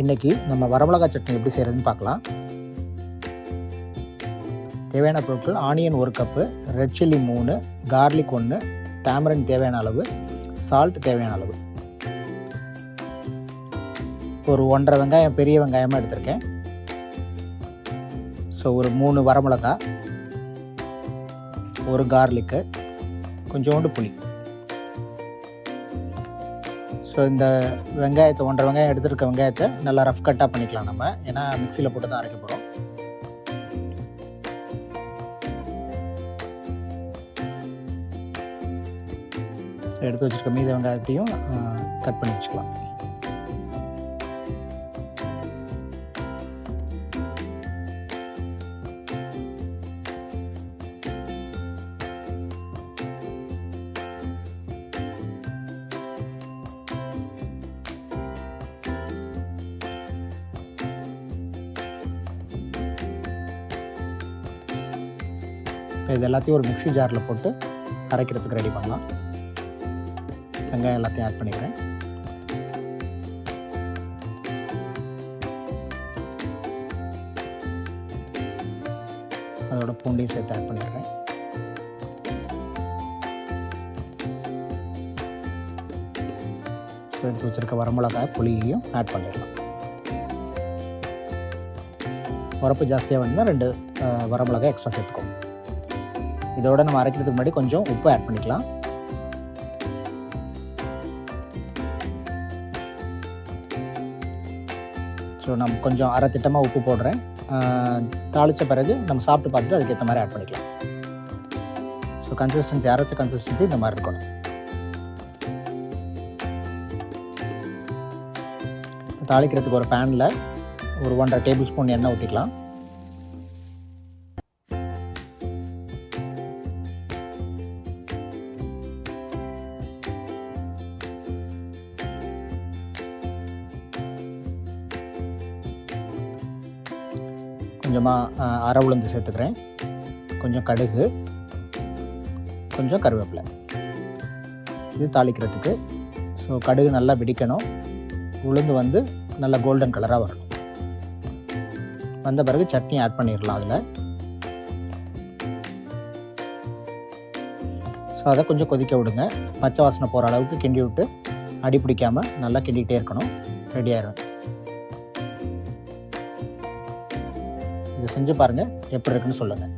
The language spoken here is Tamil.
இன்றைக்கி நம்ம வரமிளகா சட்னி எப்படி செய்கிறதுன்னு பார்க்கலாம். தேவையான பொருட்கள் ஆனியன் ஒரு கப்பு ரெட் சில்லி மூணு கார்லிக் ஒன்று டேமரன் தேவையான அளவு சால்ட் தேவையான அளவு. ஒரு ஒன்றரை வெங்காயம் பெரிய வெங்காயமாக எடுத்திருக்கேன். ஸோ ஒரு மூணு வரமிளகா ஒரு கார்லிக்கு கொஞ்சோண்டு புளி. ஸோ இந்த வெங்காயத்தை ஒன்றரை வெங்காயம் எடுத்துருக்க வெங்காயத்தை நல்லா ரஃப் கட்டாக பண்ணிக்கலாம் நம்ம. ஏன்னா மிக்சியில் போட்டு தான் அரைக்க போகிறோம் எடுத்து வச்சுருக்க மீத வெங்காயத்தையும் கட் பண்ணி வச்சுக்கலாம். இப்போ இது எல்லாத்தையும் ஒரு மிக்ஸி ஜாரில் போட்டு அரைக்கிறதுக்கு ரெடி பண்ணலாம். வெங்காயம் எல்லாத்தையும் ஆட் பண்ணிக்கிறேன். அதோட பூண்டையும் சேர்த்து ஆட் பண்ணிடுறேன் எடுத்து வச்சுருக்க வரமிளகாய் புளியையும் ஆட் பண்ணிடலாம். உரப்பு ஜாஸ்தியாக வந்தால் ரெண்டு வரமிளகாய் எக்ஸ்ட்ரா சேர்த்துக்கோங்க. இதோட நம்ம அரைக்கிறதுக்கு முன்னாடி கொஞ்சம் உப்பு ஆட் பண்ணிக்கலாம். ஸோ நம்ம கொஞ்சம் அரை திட்டமாக உப்பு போடுறேன். தாளித்த பிறகு நம்ம சாப்பிட்டு பார்த்துட்டு அதுக்கேற்ற மாதிரி ஆட் பண்ணிக்கலாம். ஸோ கன்சிஸ்டன்சி அரைச்ச கன்சிஸ்டன்சி இந்த மாதிரி இருக்கணும். தாளிக்கிறதுக்கு ஒரு பேனில் ஒரு ஒன்றரை டேபிள் ஸ்பூன் எண்ணெய் ஊற்றிக்கலாம் கொஞ்சமாக அரை உளுந்து சேர்த்துக்கிறேன். கொஞ்சம் கடுகு கொஞ்சம் கருவேப்பிலை. இது தாளிக்கிறதுக்கு. ஸோ கடுகு நல்லா வெடிக்கணும். உளுந்து வந்து நல்லா கோல்டன் கலராக வரணும். வந்த பிறகு சட்னி ஆட் பண்ணிடலாம் அதில். ஸோ அதை கொஞ்சம் கொதிக்க விடுங்க. பச்சை வாசனை போகிற அளவுக்கு கிண்டி விட்டு அடி பிடிக்காமல் நல்லா கிண்டிகிட்டே இருக்கணும். ரெடி ஆயிரும். செஞ்சு பாருங்கள் எப்படி இருக்குன்னு சொல்லுங்கள்